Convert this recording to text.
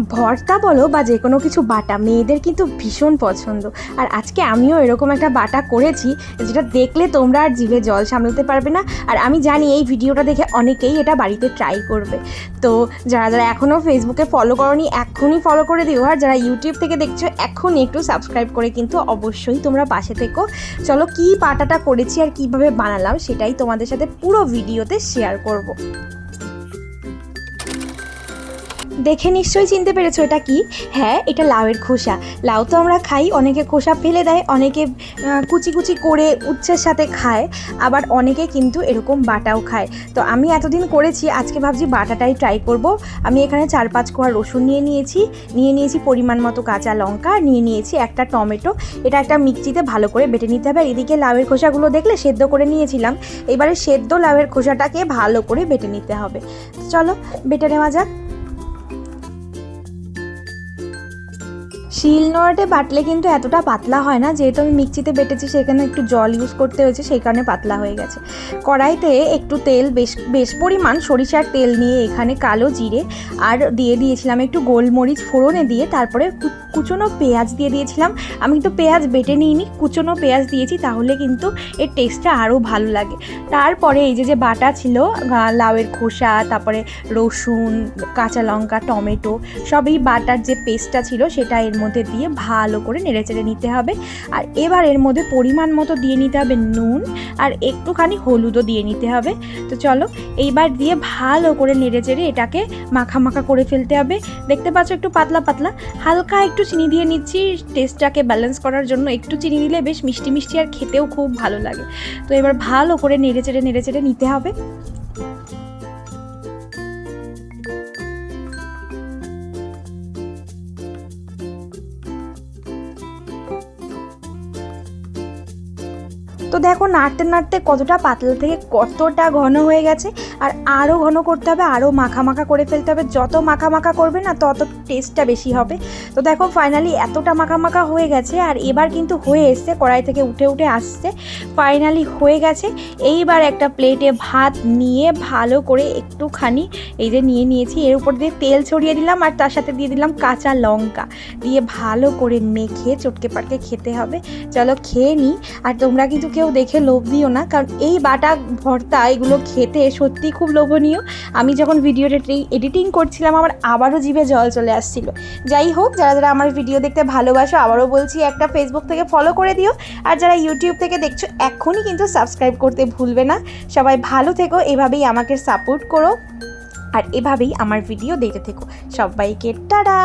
ভর্তা বলো বা যে কোনো কিছু বাটা, মেয়েদের কিন্তু ভীষণ পছন্দ। আর আজকে আমিও এরকম একটা বাটা করেছি, যেটা দেখলে তোমরা আর জিভে জল সামলাতে পারবে না। আর আমি জানি এই ভিডিওটা দেখে অনেকেই এটা বাড়িতে ট্রাই করবে। তো যারা যারা এখনও ফেসবুকে ফলো করনি, এখনই ফলো করে দিও। আর যারা ইউটিউব থেকে দেখছ, এখনই একটু সাবস্ক্রাইব করে কিন্তু অবশ্যই তোমরা পাশে থেকো। চলো কী বাটাটা করেছি আর কীভাবে বানালাম, সেটাই তোমাদের সাথে পুরো ভিডিওতে শেয়ার করব। দেখে নিশ্চয়ই চিনতে পেরেছ এটা কি? হ্যাঁ এটা লাউয়ের খোসা। লাউ তো আমরা খাই, অনেকে খোসা ফেলে দেয়, অনেকে কুচি কুচি করে উচ্ছের সাথে খায়, আবার অনেকে কিন্তু এরকম বাটাও খায়। তো আমি এতদিন করেছি, আজকে ভাবছি বাটাটাই ট্রাই করব। আমি এখানে চার পাঁচ কোয়া রসুন নিয়ে নিয়েছি নিয়ে নিয়েছি পরিমাণ মতো কাঁচা লঙ্কা, নিয়ে নিয়েছি একটা টমেটো। এটা একটা মিক্সিতে ভালো করে বেটে নিতে হবে। আর এদিকে লাউয়ের খোসাগুলো দেখলে সেদ্ধ করে নিয়েছিলাম। এবারে সেদ্ধ লাউয়ের খোসাটাকে ভালো করে বেটে নিতে হবে। চলো, বেটে নেওয়া যাক। শিল নোড়াটে বাটলে কিন্তু এতটা পাতলা হয় না, যেহেতু আমি মিক্সিতে বেটেছি, সেখানে একটু জল ইউজ করতে হয়েছে, সেই কারণে পাতলা হয়ে গেছে। কড়াইতে একটু তেল, বেশ বেশ পরিমাণ সরিষার তেল নিয়ে এখানে কালো জিরে আর দিয়ে দিয়েছিলাম একটু গোলমরিচ ফোড়নে দিয়ে, তারপরে কুচনো পেঁয়াজ দিয়ে দিয়েছিলাম। আমি কিন্তু পেঁয়াজ বেটে নিইনি, কুচনো পেঁয়াজ দিয়েছি, তাহলে কিন্তু এর টেস্টটা আরও ভালো লাগে। তারপরে এই যে যে বাটা ছিল লাউয়ের খোসা, তারপরে রসুন, কাঁচা লঙ্কা, টমেটো সব এই বাটার যে পেস্টটা ছিল, সেটা এর মধ্যে দিয়ে ভালো করে নেড়েচেড়ে নিতে হবে। আর এবার এর মধ্যে পরিমাণ মতো দিয়ে নিতে হবে নুন আর একটুখানি হলুদও দিয়ে নিতে হবে। তো চলো, এইবার দিয়ে ভালো করে নেড়েচেড়ে এটাকে মাখা মাখা করে ফেলতে হবে। দেখতে পাচ্ছ একটু পাতলা পাতলা, হালকা একটু চিনি দিয়ে নিচ্ছি, টেস্টটাকে ব্যালেন্স করার জন্য একটু চিনি দিলে বেশ মিষ্টি মিষ্টি আর খেতেও খুব ভালো লাগে। তো এবার ভালো করে নেড়েচেড়ে নেড়েচেড়ে নিতে হবে। তো দেখো নাড়তে নাড়তে কতটা পাতলা থেকে কতটা ঘন হয়ে গেছে, আর আরও ঘন করতে হবে আরও মাখা মাখা করে ফেলতে হবে। যত মাখা মাখা করবে না, তত টেস্টটা বেশি হবে। তো দেখো ফাইনালি এতটা মাখা মাখা হয়ে গেছে, আর এবার কিন্তু হয়ে এসছে, কড়াই থেকে উঠে উঠে আসছে। ফাইনালি হয়ে গেছে, এইবার একটা প্লেটে ভাত নিয়ে ভালো করে একটুখানি এই যে নিয়ে নিয়েছি, এর উপর দিয়ে তেল ছড়িয়ে দিলাম, আর তার সাথে দিয়ে দিলাম কাঁচা লঙ্কা। দিয়ে ভালো করে মেখে চটকে পাটকে খেতে হবে। চলো খেয়ে নিই আর তোমরা কিন্তু কেউ দেখে লোভ দিও না, কারণ এই বাটা ভর্তা, এগুলো খেতে সত্যি খুব লোভনীয়। আমি যখন ভিডিওটা এডিটিং করছিলাম, আমার আবারও জিভে জল চলে আসছিল। যাই হোক, যারা যারা আমার ভিডিও দেখতে ভালোবাসো, আবারও বলছি, একটা ফেসবুক থেকে ফলো করে দিও। আর যারা ইউটিউব থেকে দেখছ, এখনই কিন্তু সাবস্ক্রাইব করতে ভুলবে না। সবাই ভালো থেকো, এভাবেই আমাকে সাপোর্ট করো। আর এভাবেই আমার ভিডিও দেখতে থেকো। সবাইকে টাটা!